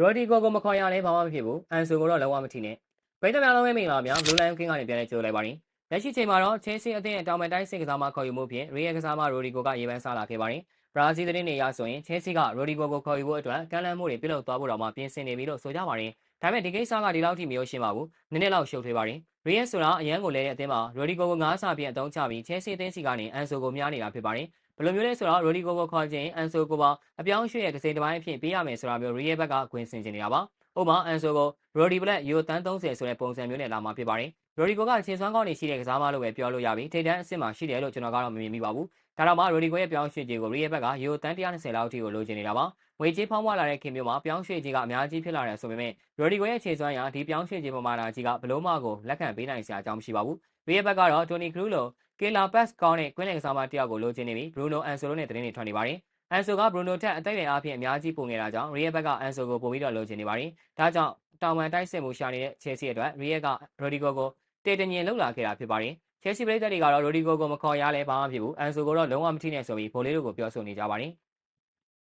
ရိုဒီကိုကိုမခေါ်ရလဲဘာမှမဖြစ်ဘူးအန်ဆိုကိုတော့လုံးဝမထီနဲ့ပရိသတ်များလုံးပဲမင်္ဂလာပါဗျာဘလူးလိုင်းကင်းကနေပြန်လဲကြိုလိုက်ပါရင်လက်ရှိချိန်မှာတော့ချဲစီအသင်းရဲ့တောင်ပန်တိုင်းစစ်ကစားမခေါ်ယူမှုဖြင့်ရီယယ်ကစားမရိုဒီကိုကရေပန်းစားလာခဲ့ပါတယ်ဘရာဇီးသတင်းတွေအရဆိုရင်ချဲစီကရိုဒီကိုကိုခေါ်ယူဖို့အတွက်ကမ်းလှမ်းမှုတွေပြုလုပ်သွားဖို့တော့မှပြင်ဆင်နေပြီလို့ဆိုကြပါတယ်ဒါပေမဲ့ဒီကိစ္စကဒီလောက်ထိမရောရှင်းပါဘူးနည်းနည်းလောက်ရှုပ်ထွေးပါတယ်ရီယ ယ်ဆိုတာအရန်ကိုလဲတဲ့အသင်းမှာရိုဒီကိုကိုငါးစာပြည့်အသုံးချပြီးချဲစီအသင်းစီကနေအန်ဆိုကိုမြားနေတာဖြစ်ပါတယ်ဘယ်လိုမျိုးလဲဆိုတော့ရိုဒီကိုကိုခေါ်ခြင်းအန်ဆိုကိုပါအပြောင်းရွှေ့ရဲ့တစ်စိမ်တစ်ပိုင်းအဖြစ်ပေးရမယ်ဆိုတာမျိုးရီယယ်ဘက်ကခွင့်ဆင်နေနေတာပါ။ ဥပမာအန်ဆိုကိုရိုဒီဘလက်ယူတန်း30ဆိုတဲ့ပုံစံမျိုးနဲ့လာမှာဖြစ်ပါတယ်။ရိုဒီကိုကခြေစွမ်းကောင်းနေရှိတဲ့ကစားမလို့ပဲပြောလို့ရပြီ။ထိတ်တန်းအစ်စ်မှာရှိတယ်လို့ကျွန်တော်ကတော့မမြင်မိပါဘူး။ဒါတော့မှရိုဒီကိုရဲ့ပြောင်းရွှေ့ခြင်းကိုရီယယ်ဘက်ကယူတန်း120လောက်အထိကိုလိုချင်နေတာပါ။ငွေကြေးဖောင်းပွားလာတဲ့ခင်မျိုးမှာပြောင်းရွှေ့ခြင်းကအများကြီးဖြစ်လာတယ်ဆိုပေမဲ့ရိုဒီကိုရဲ့ခြေစွမ်းရာဒီပြောင်းရွှေ့ခြင်းပမာဏကြီးကဘလို့မှကိုလက်ခံပေးနိုင်စရာအကြောင်းမရှိပါဘူး။ရီယယ်ဘက်ကတော့တိုနီကရူးလိုကီလာပတ်စ်ကောင်းတဲ့ကွင်းလယ်ကစားမတစ်ယောက်ကိုလိုချင်နေပြီးဘရူနိုအန်ဆိုလိုနဲ့သတင်းတွေထွက်နေပါတယ်။ အန်ဆိုကဘရူနိုထက်အသက်အရွယ်အားဖြင့်အများကြီးပုံနေတာကြောင့်ရီယယ်ဘက်ကအန်ဆိုကိုပို့ပြီးတော့လိုချင်နေပါတယ်။ဒါကြောင့်တောင်ပန်တိုက်စစ်မှုရှာနေတဲ့ချဲစီအတွက်ရီယက်ကရိုဒီဂိုကိုတေတညင်လောက်လာခဲ့တာဖြစ်ပါတယ်။ချဲစီပရိသတ်တွေကတော့ရိုဒီဂိုကိုမခေါ်ရလဲဘာမှဖြစ်ဘူး။အန်ဆိုကိုတော့လုံးဝမထိနဲ့ဆိုပြီးဗိုလ်လေးတို့ကိုပြောဆိုနေကြပါတယ်။